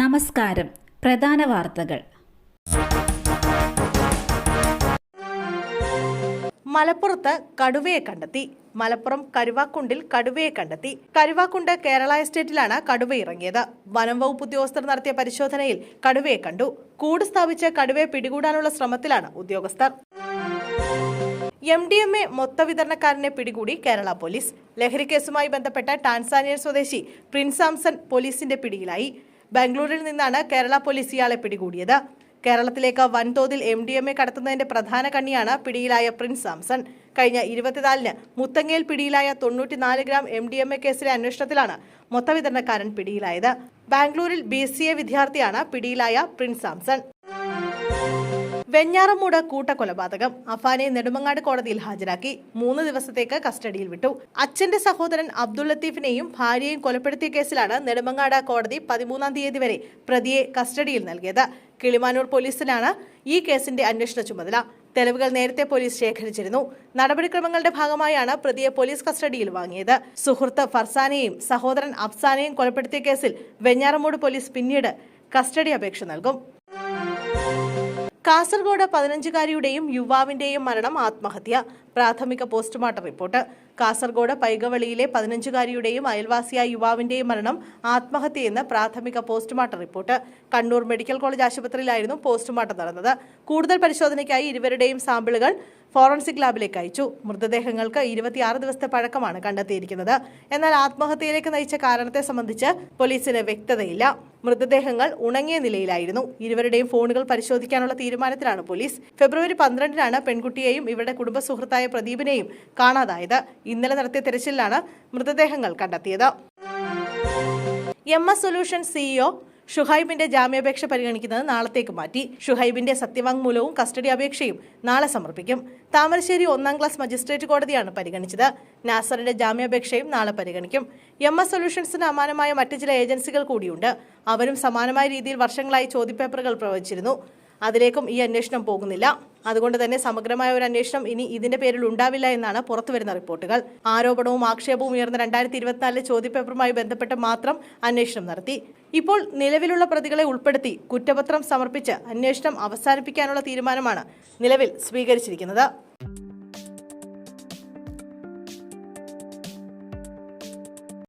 നമസ്കാരം. പ്രധാന വാർത്തകൾ. മലപ്പുറത്ത് കടുവയെ കണ്ടെത്തി. മലപ്പുറം കരുവാക്കുണ്ടിൽ കടുവയെ കണ്ടെത്തി. കരുവാക്കുണ്ട് കേരള എസ്റ്റേറ്റിലാണ് കടുവ ഇറങ്ങിയത്. വനം വകുപ്പ് ഉദ്യോഗസ്ഥർ നടത്തിയ പരിശോധനയിൽ കടുവയെ കണ്ടു. കൂട് സ്ഥാപിച്ച് കടുവയെ പിടികൂടാനുള്ള ശ്രമത്തിലാണ് ഉദ്യോഗസ്ഥർ. എം ഡി എം എ മൊത്തവിതരണക്കാരനെ പിടികൂടി കേരള പോലീസ്. ലഹരിക്കേസുമായി ബന്ധപ്പെട്ട ടാൻസാനിയൻ സ്വദേശി പ്രിൻസ് സാംസൺ പോലീസിന്റെ പിടിയിലായി. ബാംഗ്ലൂരിൽ നിന്നാണ് കേരള പോലീസ് ഇയാളെ പിടികൂടിയത്. കേരളത്തിലേക്ക് വൻതോതിൽ എം ഡി എം എ കടത്തുന്നതിന്റെ പ്രധാന കണ്ണിയാണ് പിടിയിലായ പ്രിൻസ് സാംസൺ. കഴിഞ്ഞ ഇരുപത്തിനാലിന് മുത്തങ്ങയിൽ പിടിയിലായ തൊണ്ണൂറ്റിനാല് gram M D M A കേസിലെ അന്വേഷണത്തിലാണ് മൊത്തവിതരണക്കാരൻ പിടിയിലായത്. ബാംഗ്ലൂരിൽ ബി സി എ വിദ്യാർത്ഥിയാണ് പിടിയിലായ പ്രിൻസ് സാംസൺ. വെഞ്ഞാറമൂട് കൂട്ടക്കൊലപാതകം അഫാനെ നെടുമങ്ങാട് കോടതിയിൽ ഹാജരാക്കി മൂന്ന് ദിവസത്തേക്ക് കസ്റ്റഡിയിൽ വിട്ടു. അച്ഛന്റെ സഹോദരൻ അബ്ദുൾ ലത്തീഫിനെയും ഭാര്യയെയും കൊലപ്പെടുത്തിയ കേസിലാണ് നെടുമങ്ങാട് കോടതി പതിമൂന്നാം തീയതി വരെ പ്രതിയെ കസ്റ്റഡിയിൽ നൽകിയത്. കിളിമാനൂർ പോലീസിലാണ് ഈ കേസിന്റെ അന്വേഷണ ചുമതല. തെളിവുകൾ നേരത്തെ പോലീസ് ശേഖരിച്ചിരുന്നു. നടപടിക്രമങ്ങളുടെ ഭാഗമായാണ് പ്രതിയെ പോലീസ് കസ്റ്റഡിയിൽ വാങ്ങിയത്. സുഹൃത്ത് ഫർസാനെയും സഹോദരൻ അഫ്സാനെയും കൊലപ്പെടുത്തിയ കേസിൽ വെഞ്ഞാറമൂട് പോലീസ് പിന്നീട് കസ്റ്റഡി അപേക്ഷ നൽകും. കാസർഗോഡ് പതിനഞ്ചുകാരിയുടെയും യുവാവിന്റെയും മരണം ആത്മഹത്യ. പ്രാഥമിക പോസ്റ്റ്മോർട്ടം റിപ്പോർട്ട്. കാസർഗോഡ് പൈകവളിയിലെ പതിനഞ്ചുകാരിയുടെയും അയൽവാസിയായ യുവാവിന്റെയും മരണം ആത്മഹത്യയെന്ന് പ്രാഥമിക postmortem report. Kannur medical college ആശുപത്രിയിലായിരുന്നു പോസ്റ്റ്മോർട്ടം നടന്നത്. കൂടുതൽ പരിശോധനയ്ക്കായി ഇരുവരുടെയും സാമ്പിളുകൾ ഫോറൻസിക് ലാബിലേക്ക് അയച്ചു. മൃതദേഹങ്ങൾക്ക് ഇരുപത്തിയാറ് ദിവസത്തെ പഴക്കമാണ് കണ്ടെത്തിയിരിക്കുന്നത്. എന്നാൽ ആത്മഹത്യയിലേക്ക് നയിച്ച കാരണത്തെ സംബന്ധിച്ച് പോലീസിന് വ്യക്തതയില്ല. മൃതദേഹങ്ങൾ ഉണങ്ങിയ നിലയിലായിരുന്നു. ഇരുവരുടെയും ഫോണുകൾ പരിശോധിക്കാനുള്ള തീരുമാനത്തിലാണ് പോലീസ്. ഫെബ്രുവരി പന്ത്രണ്ടിനാണ് പെൺകുട്ടിയെയും ഇവരുടെ കുടുംബ സുഹൃത്തായ പ്രദീപിനെയും കാണാതായത്. ഇന്നലെ നടത്തിയ തെരച്ചിലിലാണ് മൃതദേഹങ്ങൾ കണ്ടെത്തിയത്. എം എസ് സൊല്യൂഷൻ സിഇഒ ഷുഹൈബിന്റെ ജാമ്യാപേക്ഷ പരിഗണിക്കുന്നത് നാളത്തേക്ക് മാറ്റി. ഷുഹൈബിന്റെ സത്യവാങ്മൂലവും കസ്റ്റഡി അപേക്ഷയും നാളെ സമർപ്പിക്കും. താമരശ്ശേരി ഒന്നാം ക്ലാസ് മജിസ്ട്രേറ്റ് കോടതിയാണ് പരിഗണിച്ചത്. നാസറിന്റെ ജാമ്യാപേക്ഷയും നാളെ പരിഗണിക്കും. എം എസ് സൊല്യൂഷൻസിന് അമാനമായ മറ്റു ചില ഏജൻസികൾ കൂടിയുണ്ട്. അവരും സമാനമായ രീതിയിൽ വർഷങ്ങളായി ചോദ്യപേപ്പറുകൾ പ്രവചിച്ചിരുന്നു അതിലേക്കും ഈ അന്വേഷണം പോകുന്നില്ല. അതുകൊണ്ട് തന്നെ സമഗ്രമായ ഒരു അന്വേഷണം ഇനി ഇതിന്റെ പേരിൽ ഉണ്ടാവില്ല എന്നാണ് പുറത്തുവരുന്ന റിപ്പോർട്ടുകൾ. ആരോപണവും ആക്ഷേപവും ഉയർന്ന രണ്ടായിരത്തി ഇരുപത്തിനാലിലെ ചോദ്യപേപ്പറുമായി ബന്ധപ്പെട്ട് മാത്രം അന്വേഷണം നടത്തി. ഇപ്പോൾ നിലവിലുള്ള പ്രതികളെ ഉൾപ്പെടുത്തി കുറ്റപത്രം സമർപ്പിച്ച് അന്വേഷണം അവസാനിപ്പിക്കാനുള്ള തീരുമാനമാണ് നിലവിൽ സ്വീകരിച്ചിരിക്കുന്നത്.